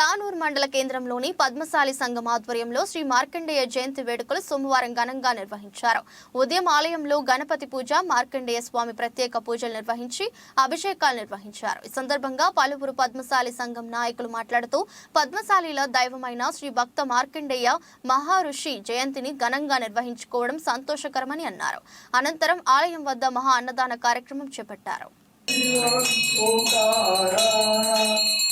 తానూరు మండల కేంద్రంలోని పద్మశాలి సంఘం ఆధ్వర్యంలో శ్రీ మార్కండేయ జయంతి వేడుకలు సోమవారం ఘనంగా నిర్వహించారు. ఉదయం ఆలయంలో గణపతి పూజ మార్కండేయ స్వామి ప్రత్యేక పూజలు నిర్వహించి అభిషేకాలు నిర్వహించారు. ఈ సందర్భంగా పలువురు పద్మశాలి సంఘం నాయకులు మాట్లాడుతూ పద్మశాలిల దైవమైన శ్రీ భక్త మార్కండేయ మహారుషి జయంతిని ఘనంగా నిర్వహించుకోవడం సంతోషకరమని అన్నారు. అనంతరం ఆలయం వద్ద మహా అన్నదాన కార్యక్రమం చేపట్టారు.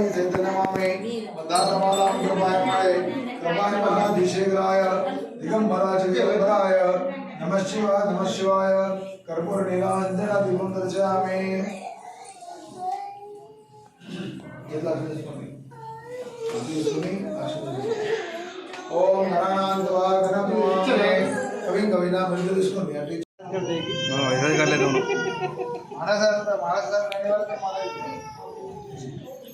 ஞானி சேத்தனமாமே மந்தாரமாலாம் கிருபாயமாய கிருபாய மகாதிஷேகராய திகம்பராஜகேதாய நமசிவாய நமசிவாய கர்பூர நீலாஞ்சன திகம் தரிசாமே ओम नारायणांतवा गणतुवामे कवि कविना मंजुरिस्मि अभी हाँ इधर कर लेते हैं महाराज सर महाराज सर नहीं वाले महाराज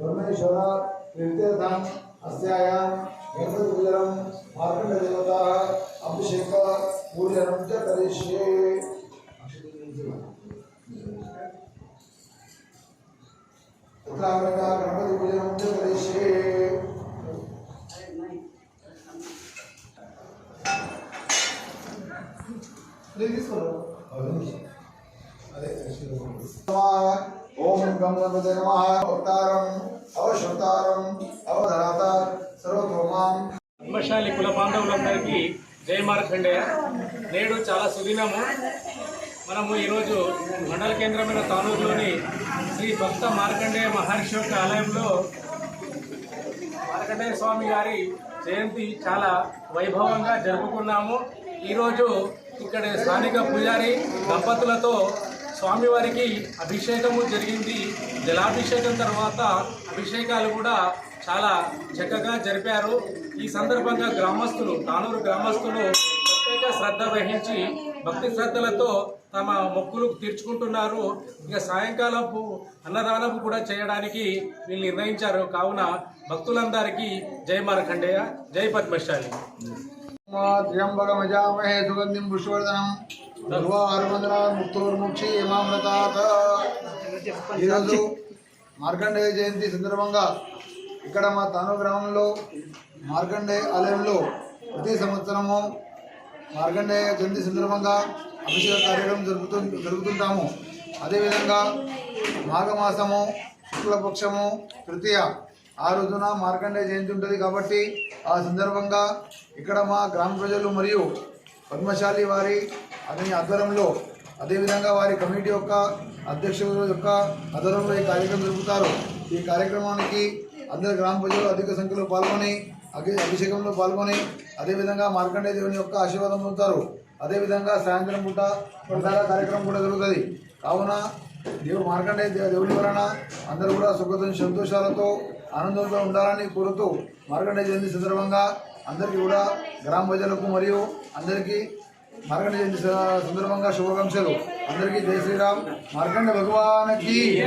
ब्रह्मेश्वर तीर्थं अस्यायां गणपतिपूजनं मार्कण्डदेवताः अभिषेक पूजनं च करिष्ये। तत्र आगता गणपतिपूजनं च करिष्ये। అదే ఓం గం నమ అవతారం అవశ్వతారం అవధరాత సర్వతోమాం పద్మశాలి కుల బాంధవులందరికీ జయ మార్కండేయ నేడు చాలా సుదినము. మనము ఈరోజు మండల కేంద్రమైన తానూరులోని శ్రీ భక్త మార్కండేయ మహర్షి యొక్క ఆలయంలో మార్కండేయ స్వామి గారి జయంతి చాలా వైభవంగా జరుపుకున్నాము. ఈరోజు ఇక్కడ స్థానిక పూజారి దంపతులతో స్వామివారికి అభిషేకము జరిగింది. జలాభిషేకం తర్వాత అభిషేకాలు కూడా చాలా చక్కగా జరిపారు. ఈ సందర్భంగా గ్రామస్తులు తానూరు గ్రామస్తులు ప్రత్యేక శ్రద్ధ వహించి భక్తి శ్రద్ధలతో తమ మొక్కులు తీర్చుకుంటున్నారు. ఇక సాయంకాలపు అన్నదానపు కూడా చేయడానికి వీళ్ళు నిర్ణయించారు. కావున భక్తులందరికీ జై మార్కండేయ జై పద్మశాలి. త్ర్యంబకమజామహే సుగంధిం పుష్పవర్ధనం సర్వారువందనా ముక్తోర్ముక్షి యమామృతాత్. ఈరోజు మార్కండేయ జయంతి సందర్భంగా ఇక్కడ మా తాను గ్రామంలో మార్కండేయ ఆలయంలో ప్రతి సంవత్సరము మార్కండేయ జయంతి సందర్భంగా అభిషేక కార్యక్రమం జరుపుతూ జరుపుతుంటాము. అదేవిధంగా మాఘమాసము శుక్లపక్షము తృతీయ ఆ రోజున మార్కండేయ జయంతి ఉంటుంది కాబట్టి ఆ సందర్భంగా ఇక్కడ మా గ్రామ ప్రజలు మరియు పద్మశాలి వారి అతని ఆధ్వర్యంలో అదేవిధంగా వారి కమిటీ యొక్క అధ్యక్షుల యొక్క ఆధ్వర్యంలో ఈ కార్యక్రమం జరుపుతారు. ఈ కార్యక్రమానికి అందరు గ్రామ ప్రజలు అధిక సంఖ్యలో పాల్గొని అభి- అభిషేకంలో పాల్గొని అదేవిధంగా మార్కండేయ దేవుని యొక్క ఆశీర్వాదం పొందుతారు. అదేవిధంగా సాయంత్రం పూట ప్రధాన కార్యక్రమం కూడా జరుగుతుంది. కావున దేవుడు మార్కండేయ దే- దేవుని వలన అందరూ కూడా సుఖ సంతోషాలతో ఆనందంతో ఉండాలని కోరుతూ మార్కండేయ జయంతి సందర్భంగా అందరికీ కూడా గ్రామ ప్రజలకు మరియు అందరికీ మార్కండ జయంతి సందర్భంగా శుభాకాంక్షలు. అందరికీ జై శ్రీరామ్. మార్కండ భగవానకి.